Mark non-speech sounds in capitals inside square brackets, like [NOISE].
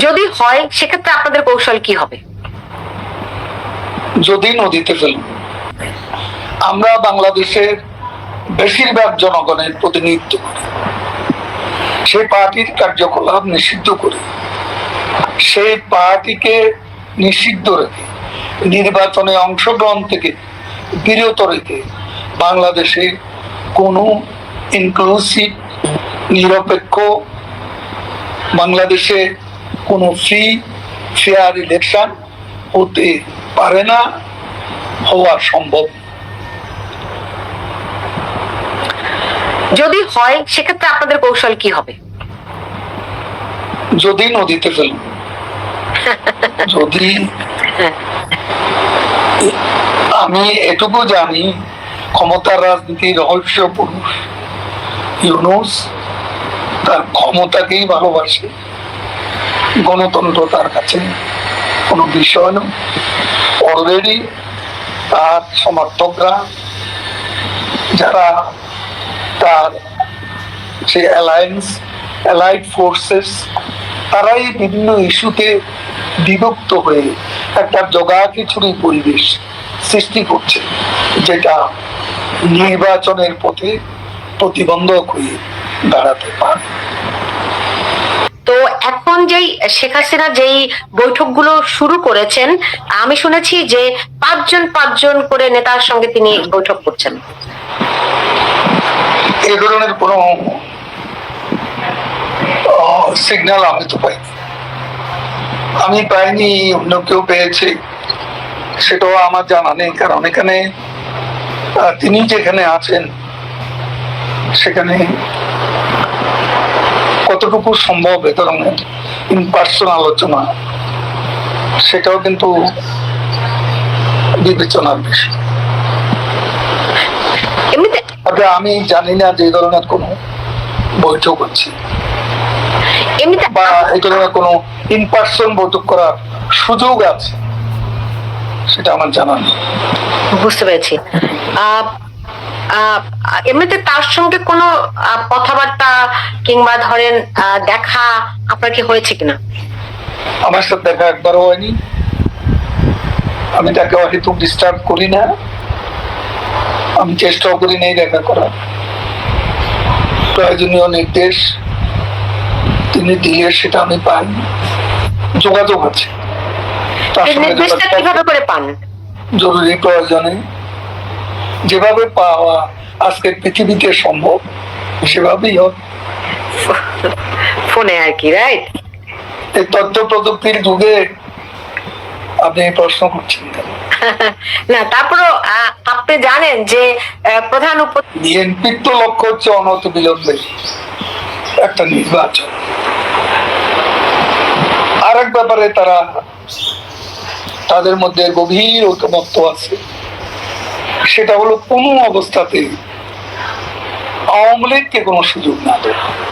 যদি হয়, সেক্ষেত্রে আপনাদের কৌশল কি হবে? যদি নদীতে ফেলব আমরা বাংলাদেশের বেশিরভাগ জনগণের প্রতিনিধিত্ব করি। সেই পার্টির কার্যকলাপ নিষিদ্ধ করি। সেই পার্টিকে নিষিদ্ধ রেখে, নির্বাচনে অংশগ্রহণ থেকে বিরত রেখে বাংলাদেশে কোনো ইনক্লুসিভ নিরপেক্ষ বাংলাদেশে কোনো ফ্রি ফেয়ার ইলেকশন হতে পারে না হওয়া সম্ভব। যদি হয় সেক্ষেত্রে আপনাদের কৌশল কি হবে? যদি নদীতে ফেলব [LAUGHS] যদি আমি এটুকু জানি ক্ষমতার রাজনীতি রহস্য পুরুষ ইউনুস তার ক্ষমতাকেই ভালোবাসে। গণতন্ত্র তার কাছে কোনো বিষয় নয় অলরেডি তার সমর্থকরা, যারা তার সে অ্যালায়েন্স অ্যালাইড ফোর্সেস তারাই বিভিন্ন ইস্যুতে বিভক্ত হয়ে একটা জগা খিচুড়ি পরিবেশ সৃষ্টি করছে, যেটা নির্বাচনের পথে প্রতিবন্ধক হয়ে দাঁড়াতে পারে। এখন যেই শেখ হাসিনা যেই বৈঠকগুলো শুরু করেছেন, আমি শুনেছি যে পাঁচজন পাঁচজন করে নেতার সঙ্গে তিনি বৈঠক করছেন। ধরনের সিগন্যাল আমি তো পাইনি। আমি পাইনি, অন্য কেউ পেয়েছে, সেটাও আমার জানা নেই, কারণ এখানে তিনি যেখানে আছেন, সেখানে কতটুকু সম্ভব এ ধরনের ইন পার্সন আলোচনা সেটাও কিন্তু বিবেচনার বিষয়। তবে আমি জানি না যে ধরনের কোনো বৈঠক হচ্ছে। এমনিতে বা এই ধরনের কোনো ইন পার্সন বৈঠক করার সুযোগ আছে সেটা আমার জানা নেই। বুঝতে পেরেছি। এমনিতে তার সঙ্গে কোনো কথাবার্তা কিংবা ধরেন দেখা আপনার কি হয়েছে কিনা? আমার সাথে দেখা একবারও হয়নি। আমি তাকে হয়তো ডিস্টার্ব করি না। আমি চেষ্টাও করি নেই দেখা করার। প্রয়োজনীয় নির্দেশ তিনি দিলে সেটা আমি পাই। যোগাযোগ আছে। জরুরি প্রয়োজনে। যেভাবে পাওয়া আজকের পৃথিবীতে সম্ভব সেভাবেই হোক ফোনে আর কি রাইট এই তথ্য প্রযুক্তির যুগে আপনি প্রশ্ন করছেন না আপনি জানেন যে প্রধান উপ বিএনপির তো লক্ষ্য হচ্ছে অনত বিলম্বে একটা নির্বাচন। আর এক ব্যাপারে তারা তাদের মধ্যে গভীর ঐকমত্য আছে। সেটা হলো কোনো অবস্থাতে আওয়ামী লীগকে কোনো সুযোগ না দেওয়া।